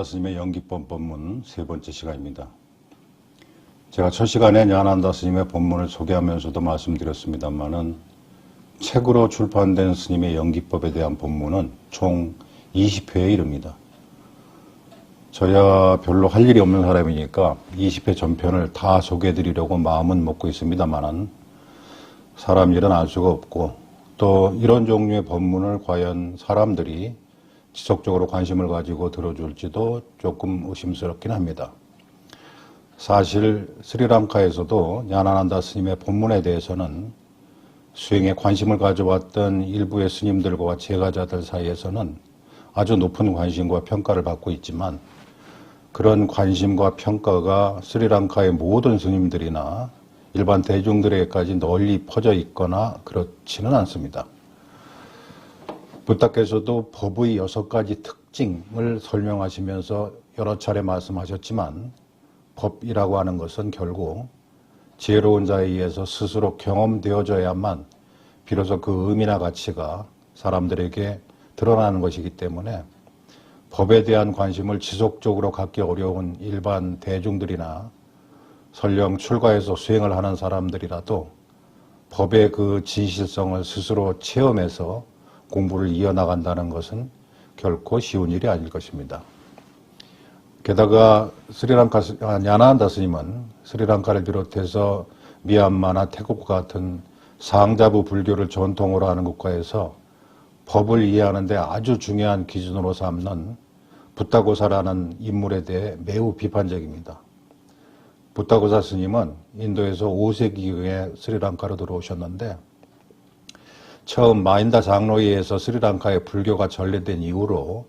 냐난다 스님의 연기법 본문 세 번째 시간입니다. 제가 첫 시간에 냐난다 스님의 본문을 소개하면서도 말씀드렸습니다만은 책으로 출판된 스님의 연기법에 대한 본문은 총 20회에 이릅니다. 저야 별로 할 일이 없는 사람이니까 20회 전편을 다 소개해드리려고 마음은 먹고 있습니다만은 사람 일은 알 수가 없고 또 이런 종류의 법문을 과연 사람들이 지속적으로 관심을 가지고 들어줄지도 조금 의심스럽긴 합니다. 사실 스리랑카에서도 야나난다 스님의 본문에 대해서는 수행에 관심을 가져왔던 일부의 스님들과 제가자들 사이에서는 아주 높은 관심과 평가를 받고 있지만 그런 관심과 평가가 스리랑카의 모든 스님들이나 일반 대중들에게까지 널리 퍼져 있거나 그렇지는 않습니다. 부탁께서도 법의 여섯 가지 특징을 설명하시면서 여러 차례 말씀하셨지만 법이라고 하는 것은 결국 지혜로운 자에 의해서 스스로 경험되어져야만 비로소 그 의미나 가치가 사람들에게 드러나는 것이기 때문에 법에 대한 관심을 지속적으로 갖기 어려운 일반 대중들이나 설령 출가해서 수행을 하는 사람들이라도 법의 그 진실성을 스스로 체험해서 공부를 이어나간다는 것은 결코 쉬운 일이 아닐 것입니다. 게다가 스리랑카 야나한다 스님은 스리랑카를 비롯해서 미얀마나 태국 같은 상자부 불교를 전통으로 하는 국가에서 법을 이해하는데 아주 중요한 기준으로 삼는 부타고사라는 인물에 대해 매우 비판적입니다. 부타고사 스님은 인도에서 5세기경에 스리랑카로 들어오셨는데 처음 마인다 장로에 의해서 스리랑카의 불교가 전래된 이후로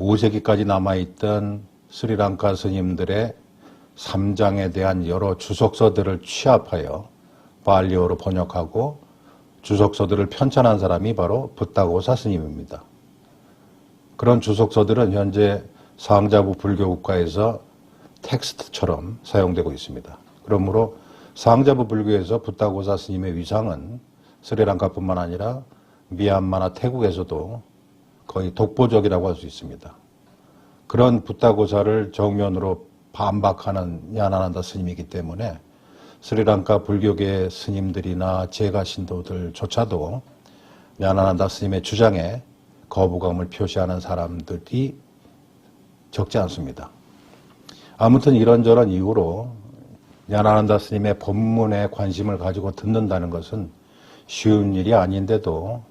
5세기까지 남아있던 스리랑카 스님들의 삼장에 대한 여러 주석서들을 취합하여 발리어로 번역하고 주석서들을 편찬한 사람이 바로 붓다고사 스님입니다. 그런 주석서들은 현재 상자부 불교 국가에서 텍스트처럼 사용되고 있습니다. 그러므로 상자부 불교에서 붓다고사 스님의 위상은 스리랑카뿐만 아니라 미얀마나 태국에서도 거의 독보적이라고 할 수 있습니다. 그런 붓다고사를 정면으로 반박하는 야나난다 스님이기 때문에 스리랑카 불교계 스님들이나 제가 신도들조차도 야나난다 스님의 주장에 거부감을 표시하는 사람들이 적지 않습니다. 아무튼 이런저런 이유로 야나난다 스님의 법문에 관심을 가지고 듣는다는 것은 쉬운 일이 아닌데도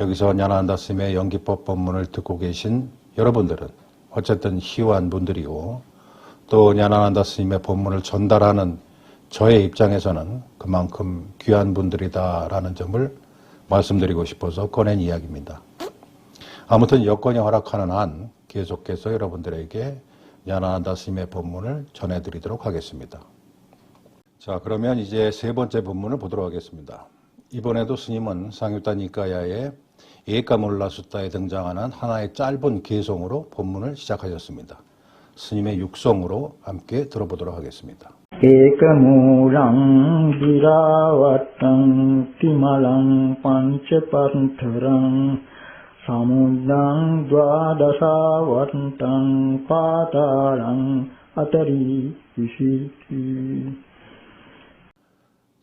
여기서 야나난다 스님의 연기법 법문을 듣고 계신 여러분들은 어쨌든 희유한 분들이고 또 야나난다 스님의 법문을 전달하는 저의 입장에서는 그만큼 귀한 분들이다라는 점을 말씀드리고 싶어서 꺼낸 이야기입니다. 아무튼 여건이 허락하는 한 계속해서 여러분들에게 야나난다 스님의 법문을 전해드리도록 하겠습니다. 자, 그러면 이제 세 번째 법문을 보도록 하겠습니다. 이번에도 스님은 상유타 니까야의 에까몰라 수타에 등장하는 하나의 짧은 개송으로 본문을 시작하셨습니다. 스님의 육성으로 함께 들어보도록 하겠습니다. ඒකමූලං විරාවත්තං තිමලං පංචපන්තරං සමුද්දං ද්වාදසවත්තං පාතාලං අතරී විසිති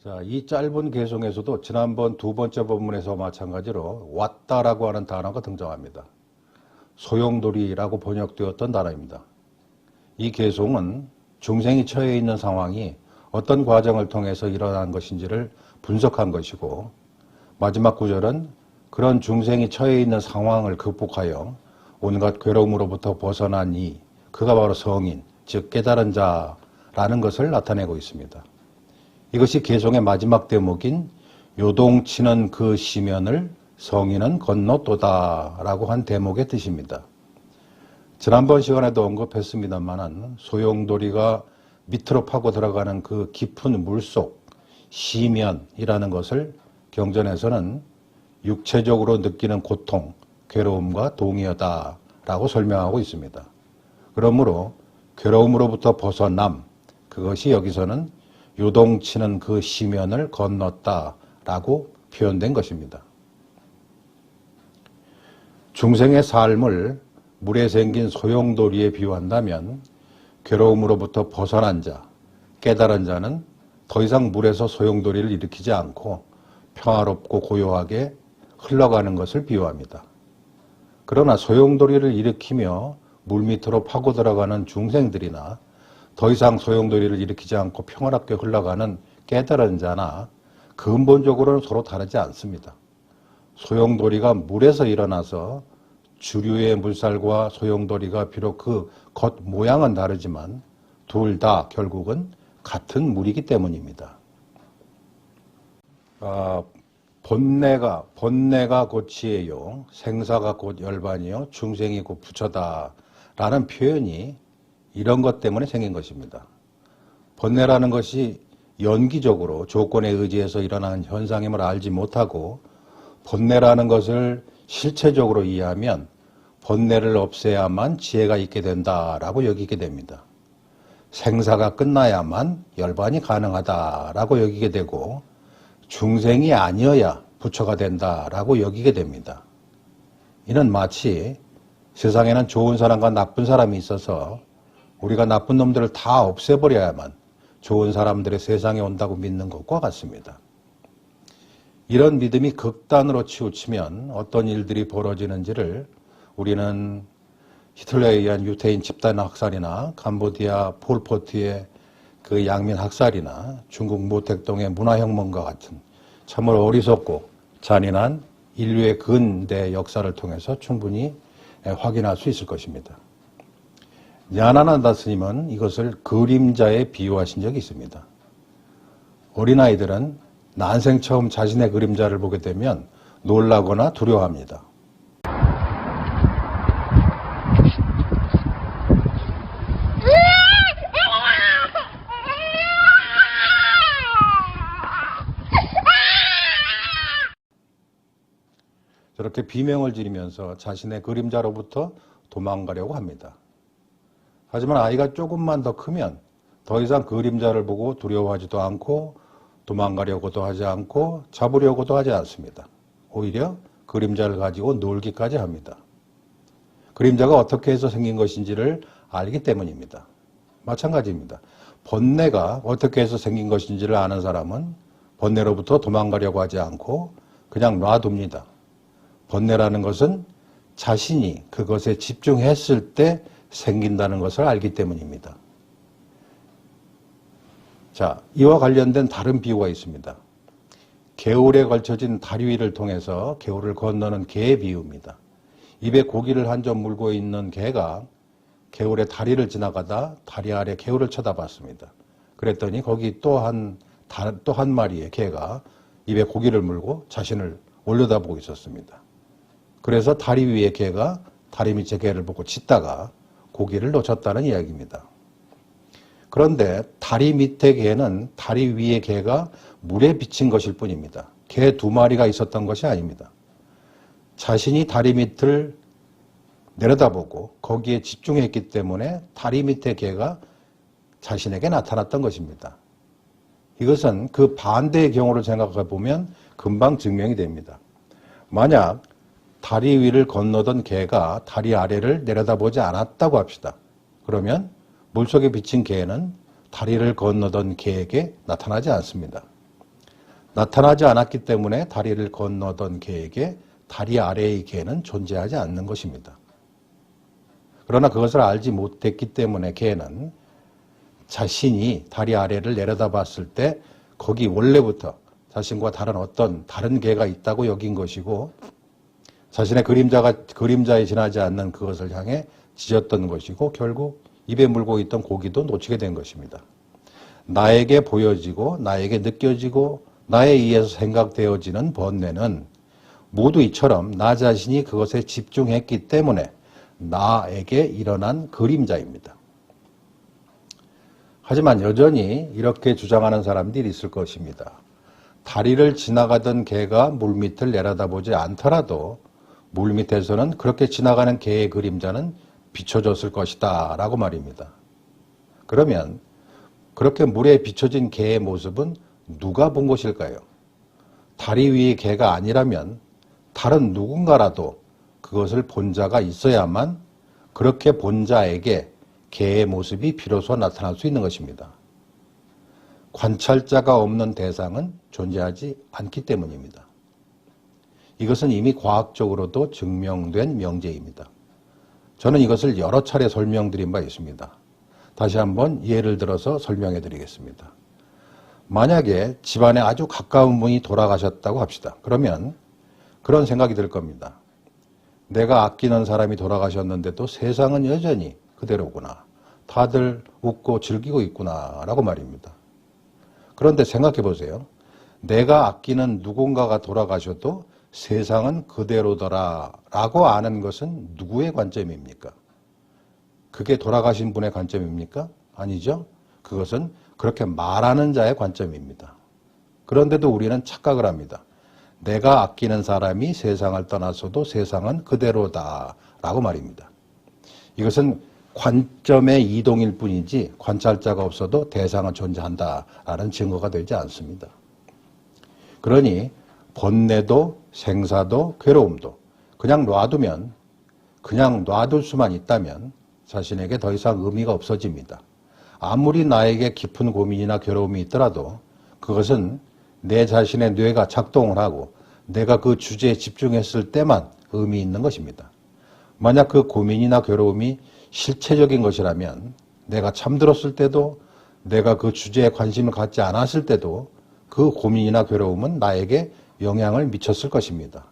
자, 이 짧은 개송에서도 지난번 두 번째 본문에서 마찬가지로 왔다라고 하는 단어가 등장합니다. 소용돌이라고 번역되었던 단어입니다. 이 개송은 중생이 처해 있는 상황이 어떤 과정을 통해서 일어난 것인지를 분석한 것이고 마지막 구절은 그런 중생이 처해 있는 상황을 극복하여 온갖 괴로움으로부터 벗어난 이 그가 바로 성인 즉 깨달은 자라는 것을 나타내고 있습니다. 이것이 개송의 마지막 대목인 요동치는 그 시면을 성인은 건너또다라고 한 대목의 뜻입니다. 지난번 시간에도 언급했습니다만은 소용돌이가 밑으로 파고 들어가는 그 깊은 물속 시면이라는 것을 경전에서는 육체적으로 느끼는 고통, 괴로움과 동의어다라고 설명하고 있습니다. 그러므로 괴로움으로부터 벗어남, 그것이 여기서는 요동치는 그 시면을 건넜다라고 표현된 것입니다. 중생의 삶을 물에 생긴 소용돌이에 비유한다면 괴로움으로부터 벗어난 자, 깨달은 자는 더 이상 물에서 소용돌이를 일으키지 않고 평화롭고 고요하게 흘러가는 것을 비유합니다. 그러나 소용돌이를 일으키며 물 밑으로 파고 들어가는 중생들이나 더 이상 소용돌이를 일으키지 않고 평화롭게 흘러가는 깨달은 자나 근본적으로는 서로 다르지 않습니다. 소용돌이가 물에서 일어나서 주류의 물살과 소용돌이가 비록 그 겉 모양은 다르지만 둘 다 결국은 같은 물이기 때문입니다. 아, 본내가 본내가 고치예요. 생사가 곧 열반이요. 중생이 곧 부처다라는 표현이 이런 것 때문에 생긴 것입니다. 번뇌라는 것이 연기적으로 조건에 의지해서 일어나는 현상임을 알지 못하고 번뇌라는 것을 실체적으로 이해하면 번뇌를 없애야만 지혜가 있게 된다라고 여기게 됩니다. 생사가 끝나야만 열반이 가능하다라고 여기게 되고 중생이 아니어야 부처가 된다라고 여기게 됩니다. 이는 마치 세상에는 좋은 사람과 나쁜 사람이 있어서 우리가 나쁜 놈들을 다 없애버려야만 좋은 사람들의 세상에 온다고 믿는 것과 같습니다. 이런 믿음이 극단으로 치우치면 어떤 일들이 벌어지는지를 우리는 히틀러에 의한 유태인 집단 학살이나 캄보디아 폴포트의 그 양민 학살이나 중국 모택동의 문화혁명과 같은 참으로 어리석고 잔인한 인류의 근대 역사를 통해서 충분히 확인할 수 있을 것입니다. 야나나다 스님은 이것을 그림자에 비유하신 적이 있습니다. 어린아이들은 난생 처음 자신의 그림자를 보게 되면 놀라거나 두려워합니다. 저렇게 비명을 지르면서 자신의 그림자로부터 도망가려고 합니다. 하지만 아이가 조금만 더 크면 더 이상 그림자를 보고 두려워하지도 않고 도망가려고도 하지 않고 잡으려고도 하지 않습니다. 오히려 그림자를 가지고 놀기까지 합니다. 그림자가 어떻게 해서 생긴 것인지를 알기 때문입니다. 마찬가지입니다. 번뇌가 어떻게 해서 생긴 것인지를 아는 사람은 번뇌로부터 도망가려고 하지 않고 그냥 놔둡니다. 번뇌라는 것은 자신이 그것에 집중했을 때 생긴다는 것을 알기 때문입니다. 자, 이와 관련된 다른 비유가 있습니다. 개울에 걸쳐진 다리 위를 통해서 개울을 건너는 개의 비유입니다. 입에 고기를 한 점 물고 있는 개가 개울의 다리를 지나가다 다리 아래 개울을 쳐다봤습니다. 그랬더니 거기 또 한, 또 한 마리의 개가 입에 고기를 물고 자신을 올려다보고 있었습니다. 그래서 다리 위의 개가 다리 밑의 개를 보고 짖다가 고기를 놓쳤다는 이야기입니다. 그런데 다리 밑의 개는 다리 위의 개가 물에 비친 것일 뿐입니다. 개 두 마리가 있었던 것이 아닙니다. 자신이 다리 밑을 내려다보고 거기에 집중했기 때문에 다리 밑의 개가 자신에게 나타났던 것입니다. 이것은 그 반대의 경우를 생각해 보면 금방 증명이 됩니다. 만약 다리 위를 건너던 개가 다리 아래를 내려다보지 않았다고 합시다. 그러면 물속에 비친 개는 다리를 건너던 개에게 나타나지 않습니다. 나타나지 않았기 때문에 다리를 건너던 개에게 다리 아래의 개는 존재하지 않는 것입니다. 그러나 그것을 알지 못했기 때문에 개는 자신이 다리 아래를 내려다 봤을 때 거기 원래부터 자신과 다른 어떤 다른 개가 있다고 여긴 것이고 자신의 그림자가 그림자에 지나지 않는 그것을 향해 짖었던 것이고 결국 입에 물고 있던 고기도 놓치게 된 것입니다. 나에게 보여지고 나에게 느껴지고 나에 의해서 생각되어지는 번뇌는 모두 이처럼 나 자신이 그것에 집중했기 때문에 나에게 일어난 그림자입니다. 하지만 여전히 이렇게 주장하는 사람들이 있을 것입니다. 다리를 지나가던 개가 물밑을 내려다보지 않더라도 물밑에서는 그렇게 지나가는 개의 그림자는 비춰졌을 것이다 라고 말입니다. 그러면 그렇게 물에 비춰진 개의 모습은 누가 본 것일까요? 다리 위의 개가 아니라면 다른 누군가라도 그것을 본 자가 있어야만 그렇게 본 자에게 개의 모습이 비로소 나타날 수 있는 것입니다. 관찰자가 없는 대상은 존재하지 않기 때문입니다. 이것은 이미 과학적으로도 증명된 명제입니다. 저는 이것을 여러 차례 설명드린 바 있습니다. 다시 한번 예를 들어서 설명해 드리겠습니다. 만약에 집안에 아주 가까운 분이 돌아가셨다고 합시다. 그러면 그런 생각이 들 겁니다. 내가 아끼는 사람이 돌아가셨는데도 세상은 여전히 그대로구나. 다들 웃고 즐기고 있구나. 라고 말입니다. 그런데 생각해 보세요. 내가 아끼는 누군가가 돌아가셔도 세상은 그대로더라. 라고 아는 것은 누구의 관점입니까? 그게 돌아가신 분의 관점입니까? 아니죠. 그것은 그렇게 말하는 자의 관점입니다. 그런데도 우리는 착각을 합니다. 내가 아끼는 사람이 세상을 떠나서도 세상은 그대로다. 라고 말입니다. 이것은 관점의 이동일 뿐이지 관찰자가 없어도 대상은 존재한다라는 증거가 되지 않습니다. 그러니 번뇌도 생사도 괴로움도 그냥 놔두면 그냥 놔둘 수만 있다면 자신에게 더 이상 의미가 없어집니다. 아무리 나에게 깊은 고민이나 괴로움이 있더라도 그것은 내 자신의 뇌가 작동을 하고 내가 그 주제에 집중했을 때만 의미 있는 것입니다. 만약 그 고민이나 괴로움이 실체적인 것이라면 내가 잠들었을 때도 내가 그 주제에 관심을 갖지 않았을 때도 그 고민이나 괴로움은 나에게 영향을 미쳤을 것입니다.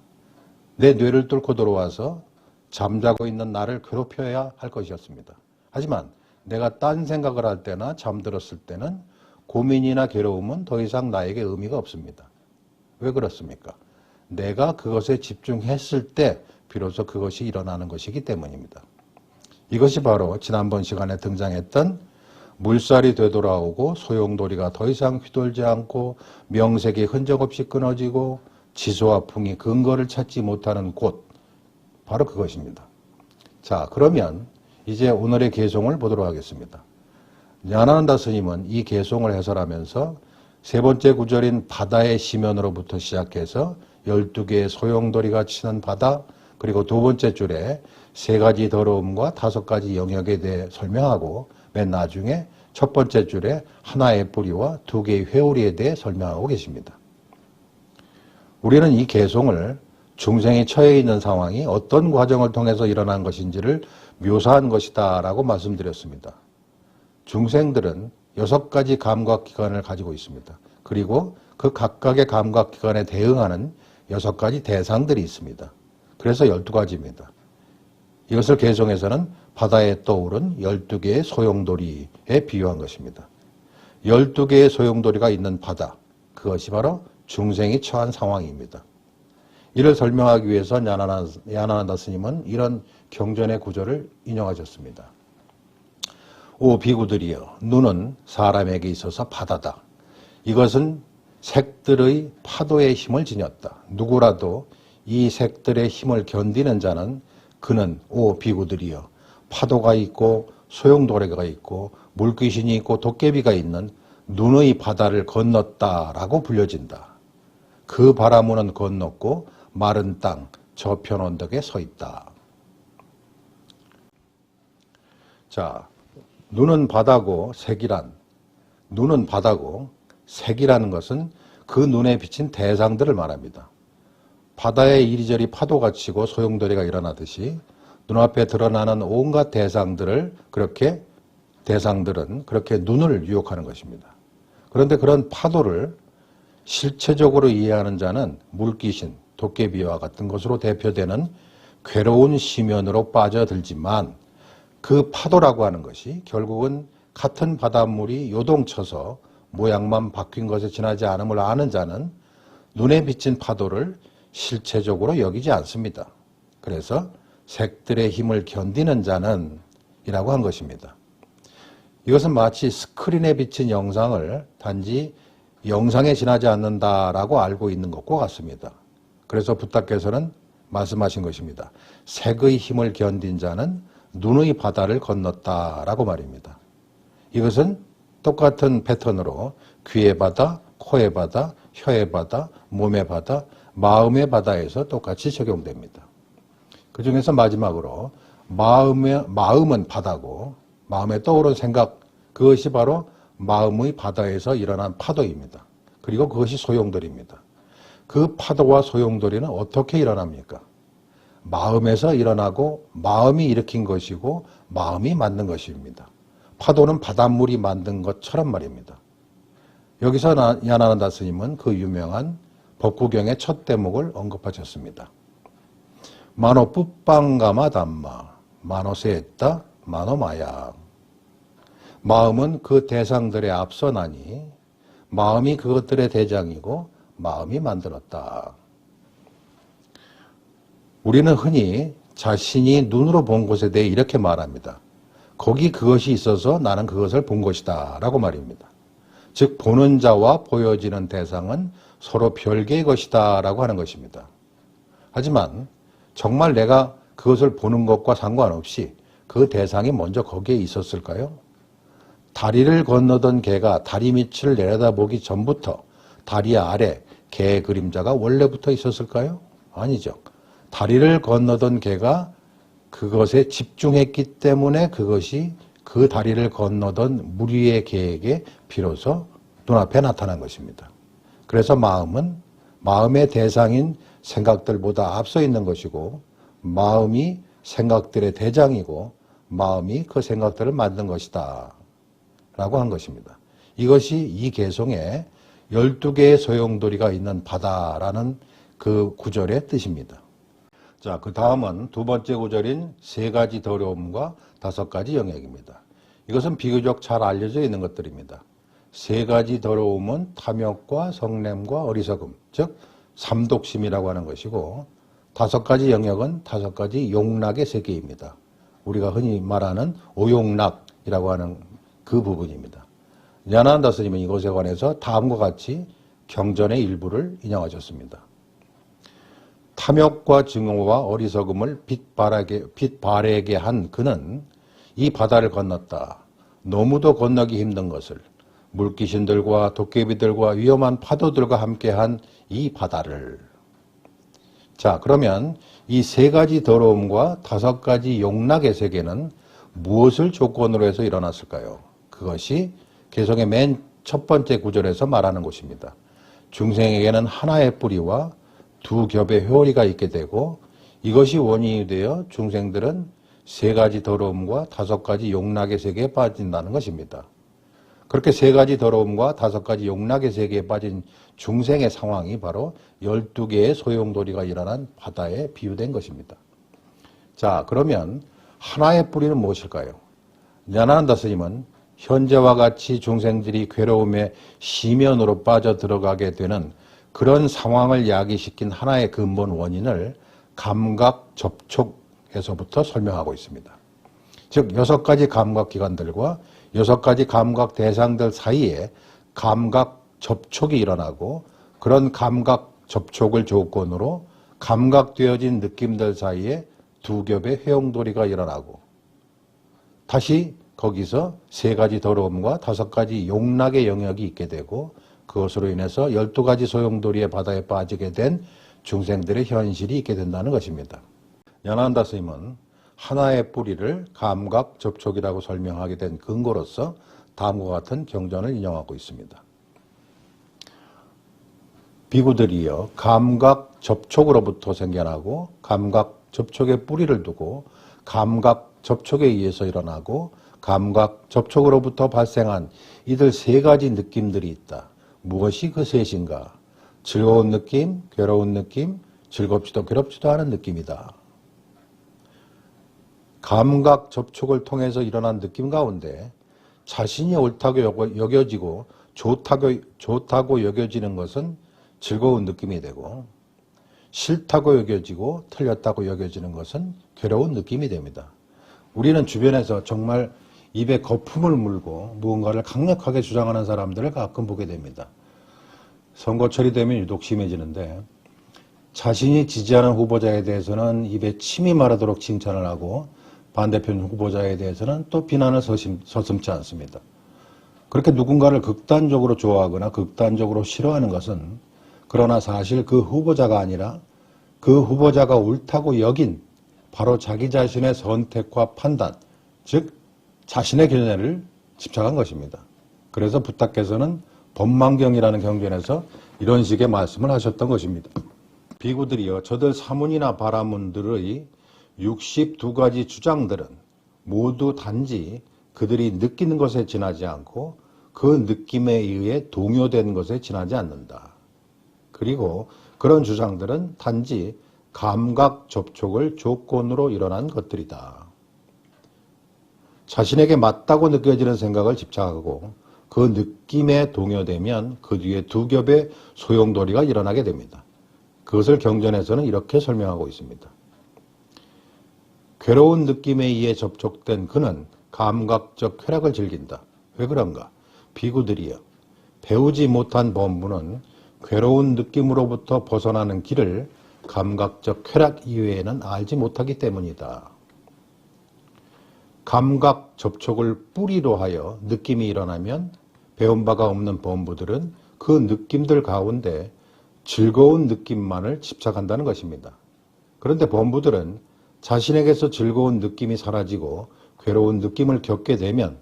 내 뇌를 뚫고 들어와서 잠자고 있는 나를 괴롭혀야 할 것이었습니다. 하지만 내가 딴 생각을 할 때나 잠들었을 때는 고민이나 괴로움은 더 이상 나에게 의미가 없습니다. 왜 그렇습니까? 내가 그것에 집중했을 때 비로소 그것이 일어나는 것이기 때문입니다. 이것이 바로 지난번 시간에 등장했던 물살이 되돌아오고 소용돌이가 더 이상 휘돌지 않고 명색이 흔적 없이 끊어지고 지소와 풍이 근거를 찾지 못하는 곳 바로 그것입니다. 자 그러면 이제 오늘의 개송을 보도록 하겠습니다. 야나난다 스님은 이 개송을 해설하면서 세 번째 구절인 바다의 시면으로부터 시작해서 12개의 소용돌이가 치는 바다 그리고 두 번째 줄에 세 가지 더러움과 다섯 가지 영역에 대해 설명하고 맨 나중에 첫 번째 줄에 하나의 뿌리와 두 개의 회오리에 대해 설명하고 계십니다. 우리는 이 개송을 중생이 처해 있는 상황이 어떤 과정을 통해서 일어난 것인지를 묘사한 것이다 라고 말씀드렸습니다. 중생들은 여섯 가지 감각 기관을 가지고 있습니다. 그리고 그 각각의 감각 기관에 대응하는 여섯 가지 대상들이 있습니다. 그래서 열두 가지입니다. 이것을 개성에서는 바다에 떠오른 12개의 소용돌이에 비유한 것입니다. 12개의 소용돌이가 있는 바다, 그것이 바로 중생이 처한 상황입니다. 이를 설명하기 위해서 야나난다 스님은 이런 경전의 구절을 인용하셨습니다. 오 비구들이여, 눈은 사람에게 있어서 바다다. 이것은 색들의 파도의 힘을 지녔다. 누구라도 이 색들의 힘을 견디는 자는 그는 오 비구들이여 파도가 있고 소용돌이가 있고 물귀신이 있고 도깨비가 있는 눈의 바다를 건넜다라고 불려진다. 그 바라무는 건넜고 마른 땅 저편 언덕에 서 있다. 자, 눈은 바다고 색이란 눈은 바다고 색이라는 것은 그 눈에 비친 대상들을 말합니다. 바다에 이리저리 파도가 치고 소용돌이가 일어나듯이 눈앞에 드러나는 온갖 대상들을 그렇게 대상들은 그렇게 눈을 유혹하는 것입니다. 그런데 그런 파도를 실체적으로 이해하는 자는 물귀신, 도깨비와 같은 것으로 대표되는 괴로운 시면으로 빠져들지만 그 파도라고 하는 것이 결국은 같은 바닷물이 요동쳐서 모양만 바뀐 것에 지나지 않음을 아는 자는 눈에 비친 파도를 실체적으로 여기지 않습니다. 그래서 색들의 힘을 견디는 자는 이라고 한 것입니다. 이것은 마치 스크린에 비친 영상을 단지 영상에 지나지 않는다라고 알고 있는 것과 같습니다. 그래서 부탁께서는 말씀하신 것입니다. 색의 힘을 견딘 자는 눈의 바다를 건넜다라고 말입니다. 이것은 똑같은 패턴으로 귀의 바다, 코의 바다, 혀의 바다, 몸의 바다, 마음의 바다에서 똑같이 적용됩니다. 그 중에서 마지막으로 마음의, 마음은 바다고, 마음에 떠오른 생각, 그것이 바로 마음의 바다에서 일어난 파도입니다. 그리고 그것이 소용돌이입니다. 그 파도와 소용돌이는 어떻게 일어납니까? 마음에서 일어나고 마음이 일으킨 것이고 마음이 만든 것입니다. 파도는 바닷물이 만든 것처럼 말입니다. 여기서 나- 야나난다 스님은 그 유명한 법구경의 첫 대목을 언급하셨습니다. 마노 뿌빵가마 담마, 마노세했다, 마노마야. 마음은 그 대상들에 앞서나니 마음이 그것들의 대장이고 마음이 만들었다. 우리는 흔히 자신이 눈으로 본 것에 대해 이렇게 말합니다. 거기 그것이 있어서 나는 그것을 본 것이다. 라고 말입니다. 즉, 보는 자와 보여지는 대상은 서로 별개의 것이다. 라고 하는 것입니다. 하지만 정말 내가 그것을 보는 것과 상관없이 그 대상이 먼저 거기에 있었을까요? 다리를 건너던 개가 다리 밑을 내려다보기 전부터 다리 아래 개의 그림자가 원래부터 있었을까요? 아니죠. 다리를 건너던 개가 그것에 집중했기 때문에 그것이 그 다리를 건너던 무리의 개에게 비로소 눈앞에 나타난 것입니다. 그래서 마음은 마음의 대상인 생각들보다 앞서 있는 것이고 마음이 생각들의 대장이고 마음이 그 생각들을 만든 것이다. 라고 한 것입니다. 이것이 이 개송에 12개의 소용돌이가 있는 바다라는 그 구절의 뜻입니다. 자, 그 다음은 두 번째 구절인 세 가지 더러움과 다섯 가지 영역입니다. 이것은 비교적 잘 알려져 있는 것들입니다. 세 가지 더러움은 탐욕과 성냄과 어리석음, 즉 삼독심이라고 하는 것이고 다섯 가지 영역은 다섯 가지 용락의 세계입니다. 우리가 흔히 말하는 오용락이라고 하는 그 부분입니다. 야나한 다 스님은 이것에 관해서 다음과 같이 경전의 일부를 인용하셨습니다. 탐욕과 증오와 어리석음을 빛바라게, 빛바래게 한 그는 이 바다를 건넜다. 너무도 건너기 힘든 것을 물귀신들과 도깨비들과 위험한 파도들과 함께한 이 바다를 자 그러면 이 세 가지 더러움과 다섯 가지 용락의 세계는 무엇을 조건으로 해서 일어났을까요? 그것이 개성의 맨 첫 번째 구절에서 말하는 것입니다. 중생에게는 하나의 뿌리와 두 겹의 효리가 있게 되고 이것이 원인이 되어 중생들은 세 가지 더러움과 다섯 가지 용락의 세계에 빠진다는 것입니다. 그렇게 세 가지 더러움과 다섯 가지 용락의 세계에 빠진 중생의 상황이 바로 열두 개의 소용돌이가 일어난 바다에 비유된 것입니다. 자, 그러면 하나의 뿌리는 무엇일까요? 야나난다 스님은 현재와 같이 중생들이 괴로움의 시면으로 빠져 들어가게 되는 그런 상황을 야기시킨 하나의 근본 원인을 감각 접촉에서부터 설명하고 있습니다. 즉 여섯 가지 감각 기관들과 여섯 가지 감각 대상들 사이에 감각 접촉이 일어나고 그런 감각 접촉을 조건으로 감각되어진 느낌들 사이에 두 겹의 회용돌이가 일어나고 다시 거기서 세 가지 더러움과 다섯 가지 용락의 영역이 있게 되고 그것으로 인해서 열두 가지 소용돌이의 바다에 빠지게 된 중생들의 현실이 있게 된다는 것입니다. 연한다 스님은 하나의 뿌리를 감각 접촉이라고 설명하게 된 근거로서 다음과 같은 경전을 인용하고 있습니다. 비구들이여 감각 접촉으로부터 생겨나고 감각 접촉에 뿌리를 두고 감각 접촉에 의해서 일어나고 감각 접촉으로부터 발생한 이들 세 가지 느낌들이 있다. 무엇이 그 셋인가? 즐거운 느낌, 괴로운 느낌, 즐겁지도 괴롭지도 않은 느낌이다. 감각 접촉을 통해서 일어난 느낌 가운데 자신이 옳다고 여겨- 여겨지고 좋다고, 좋다고 여겨지는 것은 즐거운 느낌이 되고 싫다고 여겨지고 틀렸다고 여겨지는 것은 괴로운 느낌이 됩니다. 우리는 주변에서 정말 입에 거품을 물고 무언가를 강력하게 주장하는 사람들을 가끔 보게 됩니다. 선거철이 되면 유독 심해지는데 자신이 지지하는 후보자에 대해서는 입에 침이 마르도록 칭찬을 하고 반대편 후보자에 대해서는 또 비난을 서심, 서슴지 않습니다. 그렇게 누군가를 극단적으로 좋아하거나 극단적으로 싫어하는 것은 그러나 사실 그 후보자가 아니라 그 후보자가 옳다고 여긴 바로 자기 자신의 선택과 판단, 즉 자신의 견해를 집착한 것입니다. 그래서 부탁께서는 법망경이라는 경전에서 이런 식의 말씀을 하셨던 것입니다. 비구들이여 저들 사문이나 바라문들의 62가지 주장들은 모두 단지 그들이 느끼는 것에 지나지 않고 그 느낌에 의해 동요된 것에 지나지 않는다. 그리고 그런 주장들은 단지 감각 접촉을 조건으로 일어난 것들이다. 자신에게 맞다고 느껴지는 생각을 집착하고 그 느낌에 동요되면 그 뒤에 두 겹의 소용돌이가 일어나게 됩니다. 그것을 경전에서는 이렇게 설명하고 있습니다. 괴로운 느낌에 의해 접촉된 그는 감각적 쾌락을 즐긴다. 왜 그런가? 비구들이여. 배우지 못한 범부는 괴로운 느낌으로부터 벗어나는 길을 감각적 쾌락 이외에는 알지 못하기 때문이다. 감각 접촉을 뿌리로 하여 느낌이 일어나면 배운 바가 없는 범부들은 그 느낌들 가운데 즐거운 느낌만을 집착한다는 것입니다. 그런데 범부들은 자신에게서 즐거운 느낌이 사라지고 괴로운 느낌을 겪게 되면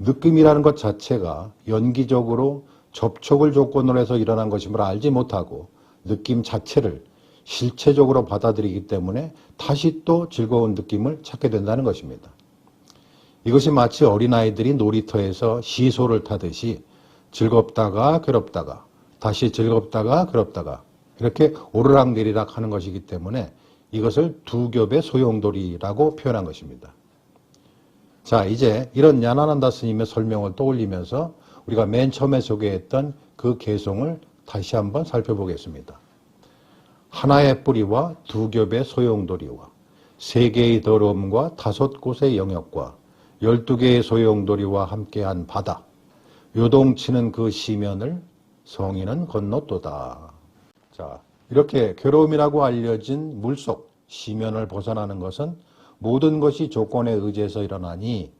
느낌이라는 것 자체가 연기적으로 접촉을 조건으로 해서 일어난 것임을 알지 못하고 느낌 자체를 실체적으로 받아들이기 때문에 다시 또 즐거운 느낌을 찾게 된다는 것입니다. 이것이 마치 어린아이들이 놀이터에서 시소를 타듯이 즐겁다가 괴롭다가 다시 즐겁다가 괴롭다가 이렇게 오르락내리락 하는 것이기 때문에 이것을 두 겹의 소용돌이라고 표현한 것입니다. 자, 이제 이런 야나난다 스님의 설명을 떠올리면서 우리가 맨 처음에 소개했던 그 개송을 다시 한번 살펴보겠습니다. 하나의 뿌리와 두 겹의 소용돌이와 세 개의 더러움과 다섯 곳의 영역과 열두 개의 소용돌이와 함께한 바다, 요동치는 그 시면을 성인은 건너또다. 자, 이렇게 괴로움이라고 알려진 물속 시면을 벗어나는 것은 모든 것이 조건에 의지해서 일어나니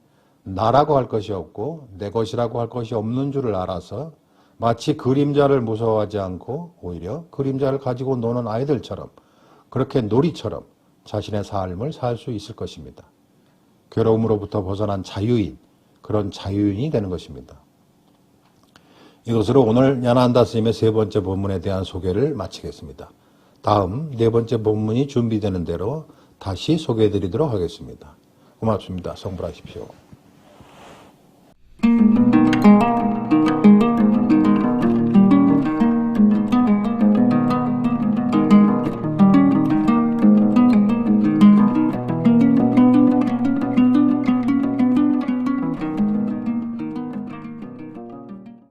나라고 할 것이 없고 내 것이라고 할 것이 없는 줄을 알아서 마치 그림자를 무서워하지 않고 오히려 그림자를 가지고 노는 아이들처럼 그렇게 놀이처럼 자신의 삶을 살 수 있을 것입니다. 괴로움으로부터 벗어난 자유인, 그런 자유인이 되는 것입니다. 이것으로 오늘 야나한다 스님의 세 번째 본문에 대한 소개를 마치겠습니다. 다음 네 번째 본문이 준비되는 대로 다시 소개해 드리도록 하겠습니다. 고맙습니다. 성불하십시오.